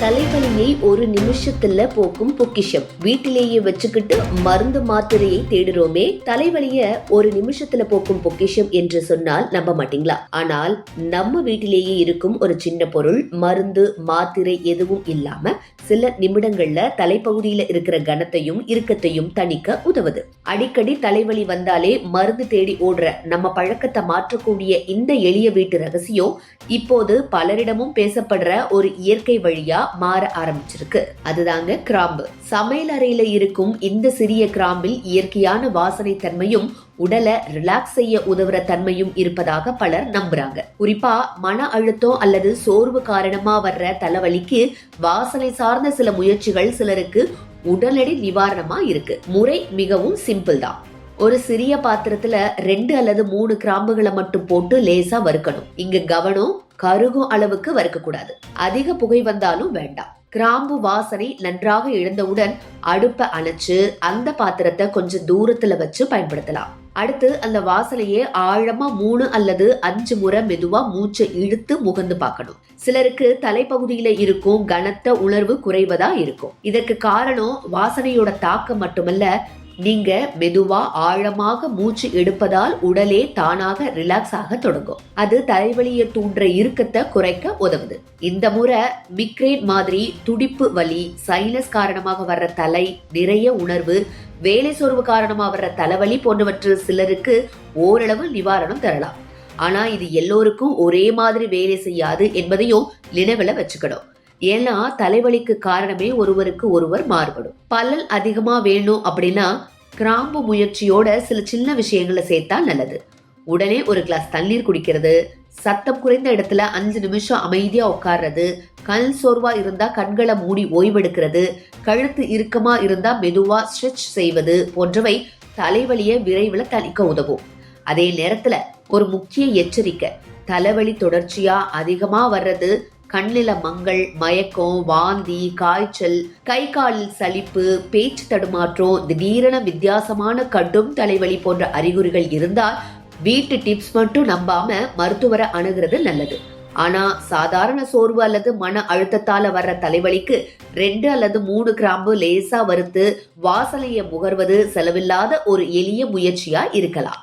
தலைவலியை ஒரு நிமிஷத்துல போக்கும் பொக்கிஷம். வீட்டிலேயே வச்சுக்கிட்டு மருந்து மாத்திரையை தேடுறோமே தலைவலிய ஒரு நிமிஷத்துல போக்கும் பொக்கிஷம் என்று சொன்னால் நம்ப மாட்டீங்களா? ஆனால் நம்ம வீட்டிலேயே இருக்கும் ஒரு சின்ன பொருள் மருந்து மாத்திரை எதுவும் இல்லாம சில நிமிடங்கள்ல தலைப்பகுதியில இருக்கிற கனத்தையும் இறுக்கத்தையும் தணிக்க உதவுது. அடிக்கடி தலைவலி வந்தாலே மருந்து தேடி ஓடுற நம்ம பழக்கத்தை மாற்றக்கூடிய இந்த எளிய வீட்டு ரகசியம் இப்போது பலரிடமும் பேசப்படுற ஒரு இயற்கை வழியா மாற ஆரம்பிச்சிருக்கு. அதுதாங்க கிராம்பு. சமையல் அறையில இருக்கும் இந்த சிறிய கிராம்பில் இயற்கையான வாசனை தன்மையும் உடலை ரிலாக்ஸ் செய்ய உதவுற தன்மையும் இருப்பதாக பலர் நம்புறாங்க. குறிப்பா மன அழுத்தம் அல்லது சோர்வு காரணமா வர்ற தலைவலிக்கு வாசனை சார்ந்த சில முயற்சிகள் சிலருக்கு உடனடி நிவாரணமா இருக்கு. முறை மிகவும் சிம்பிள் தான். ஒரு சிறிய பாத்திரத்துல ரெண்டு அல்லது மூணு கிராம்புகளை மட்டும் போட்டு லேசா வறுக்கணும். இங்க கவனம் கருகும் அளவுக்கு வறுக்க கூடாது அதிக புகை வந்தாலும் வேண்டாம். கிராம்பு வாசனை நன்றாக இழந்தவுடன் அடுப்பை அணைச்சு அந்த பாத்திரத்தை கொஞ்சம் தூரத்துல வச்சு பயன்படுத்தலாம். அடுத்து அந்த வாசனையே ஆழமா மூணு அல்லது அஞ்சு முறை மெதுவா மூச்சை இழுத்து முகந்து பார்க்கணும். சிலருக்கு தலைப்பகுதியில இருக்கும் கனத்த உணர்வு குறைவதா இருக்கும். இதற்கு காரணம் வாசனையோட தாக்கம் மட்டுமல்ல நீங்க மெதுவா ஆழமாக மூச்சு எடுப்பதால் உடலே தானாக ரிலாக்ஸ் ஆக தொடங்கும். அது தலைவலியை தூண்டுற இறுக்கத்தை குறைக்க உதவுது. இந்த முறை மிக்ரேன் மாதிரி துடிப்பு வலி சைனஸ் காரணமாக வர்ற தலை நிறைய உணர்வு வேலை சோர்வு காரணமாக வர்ற தலைவலி போன்றவற்று சிலருக்கு ஓரளவு நிவாரணம் தரலாம். ஆனா இது எல்லோருக்கும் ஒரே மாதிரி வேலை செய்யாது என்பதையும் நினைவில் வச்சுக்கணும். ஏன்னா தலைவலிக்கு காரணமே ஒருவருக்கு ஒருவர் மாறுபடும். பல்லல் அதிகமா வேணும் அப்படின்னா கிராம்பு முயற்சியோட சில சின்ன விஷயங்களை சேர்த்தா நல்லது. உடனே ஒரு கிளாஸ் தண்ணீர் குடிக்கிறது சத்தம் குறைந்த இடத்துல அஞ்சு நிமிஷம் அமைதியா உட்கார்றது கண் சோர்வா இருந்தா கண்களை மூடி ஓய்வெடுக்கிறது கழுத்து இறுக்கமா இருந்தா மெதுவா ஸ்ட்ரெச் செய்வது போன்றவை தலைவலியை விரைவில் தணிக்க உதவும். அதே நேரத்துல ஒரு முக்கிய எச்சரிக்கை தலைவலி தொடர்ச்சியா அதிகமா வர்றது கண்ணில மங்கள் மயக்கம் வாந்தி காய்ச்சல் கை காலில் சலிப்பு பேச்சு தடுமாற்றம் திடீரென வித்தியாசமான கடும் தலைவலி போன்ற அறிகுறிகள் இருந்தால் வீட்டு டிப்ஸ் மட்டும் நம்பாம மருத்துவரை அணுகிறது நல்லது. ஆனா சாதாரண சோர்வு அல்லது மன அழுத்தத்தால வர்ற தலைவலிக்கு ரெண்டு அல்லது மூணு கிராம்பு லேசா வறுத்து வாசலையை முகர்வது செலவில்லாத ஒரு எளிய முயற்சியா இருக்கலாம்.